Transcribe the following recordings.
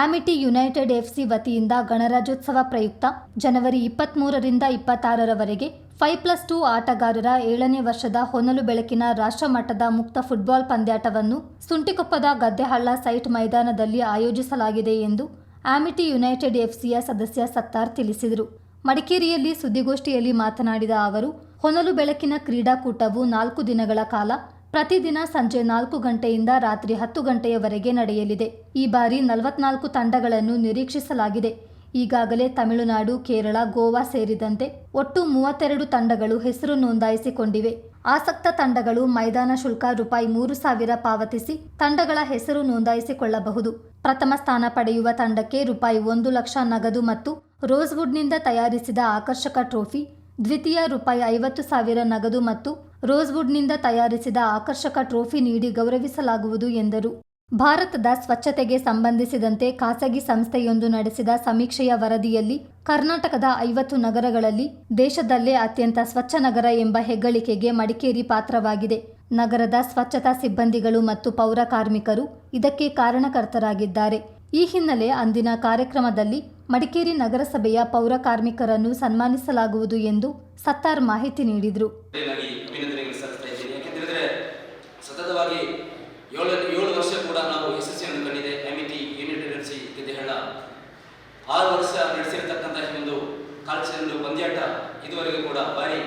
ಆಮಿಟಿ United FC ವತಿಯಿಂದ ಗಣರಾಜ್ಯೋತ್ಸವ ಪ್ರಯುಕ್ತ ಜನವರಿ ಇಪ್ಪತ್ತ್ಮೂರರಿಂದ ಇಪ್ಪತ್ತಾರರವರೆಗೆ ಫೈವ್ ಪ್ಲಸ್ ಟೂ ಆಟಗಾರರ ಏಳನೇ ವರ್ಷದ ಹೊನಲು ಬೆಳಕಿನ ರಾಷ್ಟ್ರಮಟ್ಟದ ಮುಕ್ತ ಫುಟ್ಬಾಲ್ ಪಂದ್ಯಾಟವನ್ನು ಸುಂಟಿಕೊಪ್ಪದ ಗದ್ದೆಹಳ್ಳ ಸೈಟ್ ಮೈದಾನದಲ್ಲಿ ಆಯೋಜಿಸಲಾಗಿದೆ ಎಂದು ಆಮಿಟಿ ಯುನೈಟೆಡ್ ಎಫ್ಸಿಯ ಸದಸ್ಯ ಸತ್ತಾರ್ ತಿಳಿಸಿದರು. ಮಡಿಕೇರಿಯಲ್ಲಿ ಸುದ್ದಿಗೋಷ್ಠಿಯಲ್ಲಿ ಮಾತನಾಡಿದ ಅವರು, ಹೊನಲು ಬೆಳಕಿನ ಕ್ರೀಡಾಕೂಟವು ನಾಲ್ಕು ದಿನಗಳ ಕಾಲ ಪ್ರತಿದಿನ ಸಂಜೆ ನಾಲ್ಕು ಗಂಟೆಯಿಂದ ರಾತ್ರಿ ಹತ್ತು ಗಂಟೆಯವರೆಗೆ ನಡೆಯಲಿದೆ. ಈ ಬಾರಿ ನಲವತ್ನಾಲ್ಕು ತಂಡಗಳನ್ನು ನಿರೀಕ್ಷಿಸಲಾಗಿದೆ. ಈಗಾಗಲೇ ತಮಿಳುನಾಡು, ಕೇರಳ, ಗೋವಾ ಸೇರಿದಂತೆ ಒಟ್ಟು ಮೂವತ್ತೆರಡು ತಂಡಗಳು ಹೆಸರು ನೋಂದಾಯಿಸಿಕೊಂಡಿವೆ. ಆಸಕ್ತ ತಂಡಗಳು ಮೈದಾನ ಶುಲ್ಕ ರೂಪಾಯಿ ಮೂರು ಸಾವಿರ ಪಾವತಿಸಿ ತಂಡಗಳ ಹೆಸರು ನೋಂದಾಯಿಸಿಕೊಳ್ಳಬಹುದು. ಪ್ರಥಮ ಸ್ಥಾನ ಪಡೆಯುವ ತಂಡಕ್ಕೆ ರೂಪಾಯಿ ಒಂದು ಲಕ್ಷ ನಗದು ಮತ್ತು ರೋಸ್ವುಡ್ನಿಂದ ತಯಾರಿಸಿದ ಆಕರ್ಷಕ ಟ್ರೋಫಿ, ದ್ವಿತೀಯ ರೂಪಾಯಿ ಐವತ್ತು ಸಾವಿರ ನಗದು ಮತ್ತು ರೋಸ್ವುಡ್ನಿಂದ ತಯಾರಿಸಿದ ಆಕರ್ಷಕ ಟ್ರೋಫಿ ನೀಡಿ ಗೌರವಿಸಲಾಗುವುದು ಎಂದರು. ಭಾರತದ ಸ್ವಚ್ಛತೆಗೆ ಸಂಬಂಧಿಸಿದಂತೆ ಖಾಸಗಿ ಸಂಸ್ಥೆಯೊಂದು ನಡೆಸಿದ ಸಮೀಕ್ಷೆಯ ವರದಿಯಲ್ಲಿ, ಕರ್ನಾಟಕದ ಐವತ್ತು ನಗರಗಳಲ್ಲಿ ದೇಶದಲ್ಲೇ ಅತ್ಯಂತ ಸ್ವಚ್ಛ ನಗರ ಎಂಬ ಹೆಗ್ಗಳಿಕೆಗೆ ಮಡಿಕೇರಿ ಪಾತ್ರವಾಗಿದೆ. ನಗರದ ಸ್ವಚ್ಛತಾ ಸಿಬ್ಬಂದಿಗಳು ಮತ್ತು ಪೌರ ಕಾರ್ಮಿಕರು ಇದಕ್ಕೆ ಕಾರಣಕರ್ತರಾಗಿದ್ದಾರೆ. ಈ ಹಿನ್ನೆಲೆ ಅಂದಿನ ಕಾರ್ಯಕ್ರಮದಲ್ಲಿ ಮಡಿಕೇರಿ ನಗರಸಭೆಯ ಪೌರ ಕಾರ್ಮಿಕರನ್ನು ಸನ್ಮಾನಿಸಲಾಗುವುದು ಎಂದು ಸತ್ತಾರ್ ಮಾಹಿತಿ ನೀಡಿದರು. ಭಾರಿ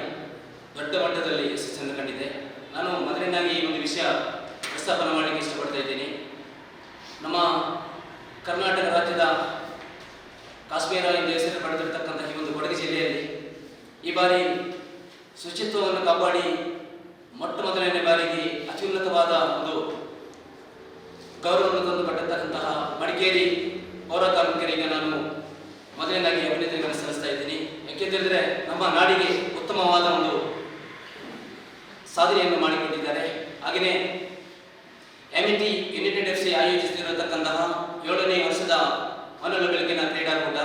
ದೊಡ್ಡ ಮಟ್ಟದಲ್ಲಿ ಕಂಡಿದೆ. ನಾನು ಮೊದಲಿನಾಗಿ ಈ ಒಂದು ವಿಷಯ ಪ್ರಸ್ತಾಪನ ಮಾಡಲಿಕ್ಕೆ ಇಷ್ಟಪಡ್ತಾ ಇದ್ದೀನಿ. ನಮ್ಮ ಕರ್ನಾಟಕ ರಾಜ್ಯದ ಕಾಶ್ಮೀರ ಎಂದು ಹೆಸರು ಪಡೆದಿರತಕ್ಕಂತಹ ಈ ಒಂದು ಕೊಡಗು ಜಿಲ್ಲೆಯಲ್ಲಿ ಈ ಬಾರಿ ಶುಚಿತ್ವವನ್ನು ಕಾಪಾಡಿ ಮೊಟ್ಟ ಮೊದಲನೇ ಬಾರಿಗೆ ಅತ್ಯುನ್ನತವಾದ ಒಂದು ಗೌರವವನ್ನು ತಂದುಕೊಟ್ಟಿರ್ತಕ್ಕಂತಹ ಮಡಿಕೇರಿ ಪೌರ ತಾಲೂಕರಿಗೆ ನಾನು ಮೊದಲನೇದಾಗಿ ಅಭಿನಂದನೆಗಳನ್ನು ಸಲ್ಲಿಸ್ತಾ ಇದ್ದೀನಿ. ಯಾಕೆಂತೇಳಿದ್ರೆ ನಮ್ಮ ನಾಡಿಗೆ ಉತ್ತಮವಾದ ಒಂದು ಸಾಧನೆಯನ್ನು ಮಾಡಿಕೊಂಡಿದ್ದಾರೆ ಹಾಗೆಯೇ ಎಮಿಟಿ ಯುನೈಟೆಡ್ ಎಫ್ ಸಿ ಆಯೋಜಿಸುತ್ತಿರತಕ್ಕಂತಹ ಏಳನೇ ವರ್ಷದ ಹೊನಲು ಬೆಳಕಿನ ಕ್ರೀಡಾಕೂಟ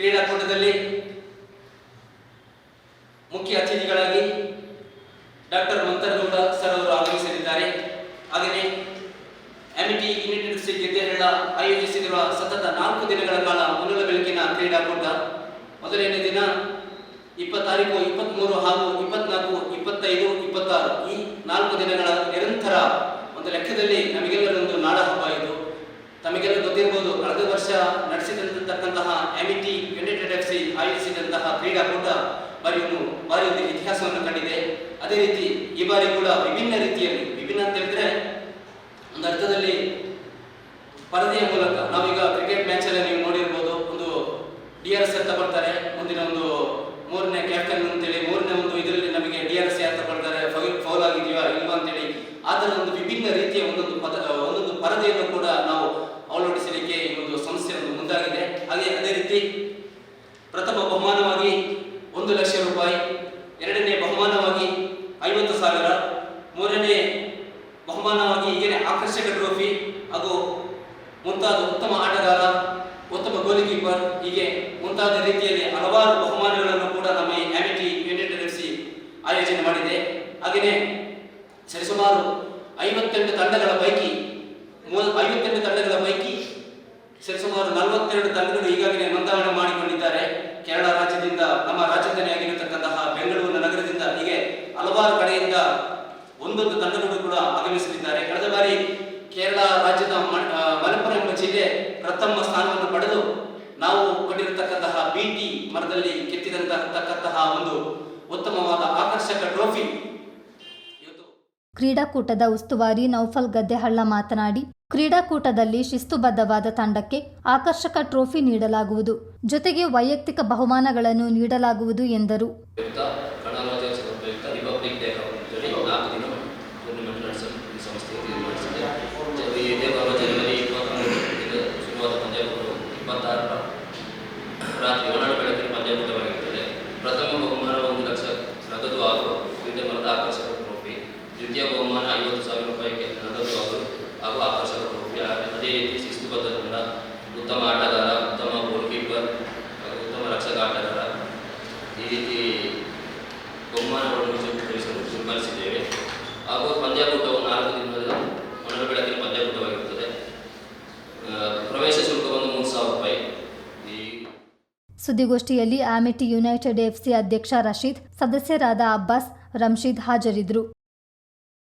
ಕ್ರೀಡಾಕೂಟದಲ್ಲಿ ಮುಖ್ಯ ಅತಿಥಿಗಳಾಗಿ ಡಾಕ್ಟರ್ ಮಂತರಗೌಡ ಸರ್ ಅವರು ಆಗಮಿಸಲಿದ್ದಾರೆ. ಹಾಗೆಯೇ Amity United F C Geddehalla ಆಯೋಜಿಸಿರುವ ಸತತ ನಾಲ್ಕು ದಿನಗಳ ಕಾಲ ಮೊದಲ ಬೆಳಕಿನ ಕ್ರೀಡಾಕೂಟ. ಮೊದಲನೇ ದಿನ ಇಪ್ಪತ್ತಾರೀಕು ಇಪ್ಪತ್ತ್ಮೂರು ಹಾಗೂ ಇಪ್ಪತ್ನಾಲ್ಕು, ಇಪ್ಪತ್ತೈದು, ಇಪ್ಪತ್ತಾರು ಈ ನಾಲ್ಕು ದಿನಗಳ ನಿರಂತರ ಒಂದು ಲೆಕ್ಕದಲ್ಲಿ ನಮಗೆಲ್ಲರೊಂದು ನಾಡ ಹಬ್ಬ ಇದು. ತಮಗೆಲ್ಲ ಗೊತ್ತಿರ್ಬೋದು, ಕಳೆದ ವರ್ಷ ನಡೆಸಿದಂತಹ ಎಮಿಟಿ ಯುನೈಟೆಡ್ ಎಫ್ ಸಿ ಆಯೋಜಿಸಿದಂತಹ ಕ್ರೀಡಾಕೂಟ ಬಾರಿ ಒಂದು ಬಾರಿ ಒಂದು ಇತಿಹಾಸವನ್ನು ಕಂಡಿದೆ. ಅದೇ ರೀತಿ ಈ ಬಾರಿ ಕೂಡ ವಿಭಿನ್ನ ರೀತಿಯಲ್ಲಿ, ವಿಭಿನ್ನ ಅಂತ ಹೇಳಿದ್ರೆ ಒಂದು ಅರ್ಥದಲ್ಲಿ ಪರದೆಯ ಮೂಲಕ ನಾವೀಗ ಕ್ರಿಕೆಟ್ ಮ್ಯಾಚ್ ಅಲ್ಲಿ ನೀವು ನೋಡಿರ್ಬೋದು. ಒಂದು ಡಿ ಆರ್ ಎಸ್ ಅಂತ ಬರ್ತಾರೆ ಮುಂದಿನ ಒಂದು ಮೂರನೇ ಕ್ಯಾಪ್ಟನ್ ಅಂತೇಳಿ, ಮೂರನೇ ಒಂದು ಇದರಲ್ಲಿ ನಮಗೆ ಡಿ ಆರ್ ಎಸ್ ಯಾರು ತಗೊಳ್ತಾರೆ? ಫೌಲ್ ಆಗಿದೆಯಾ ಇಲ್ವಾ ಅಂತೇಳಿ. ಥರದ ಒಂದು ವಿಭಿನ್ನ ರೀತಿಯ ಒಂದೊಂದು ಪದ, ಒಂದೊಂದು ಪರದೆಯನ್ನು ಕೂಡ ನಾವು ಅಳವಡಿಸಲಿಕ್ಕೆ ಈ ಒಂದು ಸಂಸ್ಥೆ ಒಂದು ಮುಂದಾಗಿದೆ ಹಾಗೆ ಅದೇ ರೀತಿ ಪ್ರಥಮ ಬಹುಮಾನವಾಗಿ ಒಂದು ಲಕ್ಷ ರೂಪಾಯಿ ಎರಡನೇ ಬಹುಮಾನವಾಗಿ ಐವತ್ತು ಸಾವಿರ ಮೂರನೇ ಬಹುಮಾನವಾಗಿ ಹೀಗೆ ಆಕರ್ಷಕ ಟ್ರೋಫಿ ಹಾಗೂ ಮುಂತಾದ ಉತ್ತಮ ಆಟಗಾರ, ಉತ್ತಮ ಗೋಲಿ ಕೀಪರ್ ಹೀಗೆ ಮುಂತಾದ ರೀತಿಯಲ್ಲಿ ಹಲವಾರು ಬಹುಮಾನಗಳನ್ನು ಕೂಡ ನಮ್ಮ ಈ ಆಮಿಟಿ ಯುನೈಟೆಡ್ ಎಫ್ ಆಯೋಜನೆ ಮಾಡಿದೆ. ಹಾಗೆಯೇ ಸರಿಸುಮಾರು ಐವತ್ತೆಂಟು ತಂಡಗಳ ಪೈಕಿ ಐವತ್ತೆಂಟು ತಂಡಗಳ ಪೈಕಿ ಸರಿಸುಮಾರು ನಲವತ್ತೆರಡು ತಂಡಗಳು ಈಗಾಗಲೇ ನೋಂದಣಿ ಮಾಡಿಕೊಂಡಿದ್ದಾರೆ. ಕೇರಳ ರಾಜ್ಯದಿಂದ ನಮ್ಮ ರಾಜಧಾನಿಯಾಗಿರತಕ್ಕಂತಹ ಬೆಂಗಳೂರು ನಗರದಿಂದ ಹೀಗೆ ಹಲವಾರು ಕಡೆಯಿಂದ ಒಂದೊಂದು ತಂಡಗಳು ಕೂಡ ಆಗಮಿಸಲಿದ್ದಾರೆ. ಕಳೆದ ಬಾರಿ ಕೇರಳ ರಾಜ್ಯದ ಮ- ಆ, ಮಲಪ್ಪುರಂ ಎಂಬ ಜಿಲ್ಲೆ ಪ್ರಥಮ ಸ್ಥಾನವನ್ನು ಪಡೆದು ನಾವು ಕೊಟ್ಟಿರತಕ್ಕಂತಹ ಬಿಟಿ ಮರದಲ್ಲಿ ಕೆತ್ತಿದಂತಹ ಒಂದು ಉತ್ತಮವಾದ ಆಕರ್ಷಕ ಟ್ರೋಫಿ. ಇವತ್ತು ಕ್ರೀಡಾಕೂಟದ ಉಸ್ತುವಾರಿ ನೌಫಲ್ ಗದ್ದೆಹಳ್ಳ ಮಾತನಾಡಿ ಕ್ರೀಡಾಕೂಟದಲ್ಲಿ ಶಿಸ್ತುಬದ್ಧವಾದ ತಂಡಕ್ಕೆ ಆಕರ್ಷಕ ಟ್ರೋಫಿ ನೀಡಲಾಗುವುದು. ಜೊತೆಗೆ ವೈಯಕ್ತಿಕ ಬಹುಮಾನಗಳನ್ನು ನೀಡಲಾಗುವುದು ಎಂದರು. ಪ್ರಯುಕ್ತ ಬಹುಮಾನಗಳನ್ನು ನಿಜಗೊಳಿಸಲು ಬೆಂಬಲಿಸಿದ್ದೇವೆ ಹಾಗೂ ಪಂದ್ಯಾಕೂಟವು ನಾಲ್ಕು ದಿನದ ಮನರ ಬೆಳಕಿನ ಪಂದ್ಯಾಕೂಟವಾಗಿರುತ್ತದೆ ಪ್ರವೇಶ ಶುಲ್ಕವನ್ನು ಮೂರು ಸಾವಿರ ರೂಪಾಯಿ. ಸುದ್ದಿಗೋಷ್ಠಿಯಲ್ಲಿ ಆಮಿಟಿ ಯುನೈಟೆಡ್ ಎಫ್ಸಿ ಅಧ್ಯಕ್ಷ ರಶೀದ್, ಸದಸ್ಯರಾದ ಅಬ್ಬಾಸ್ ರಂಶೀದ್ ಹಾಜರಿದ್ದರು.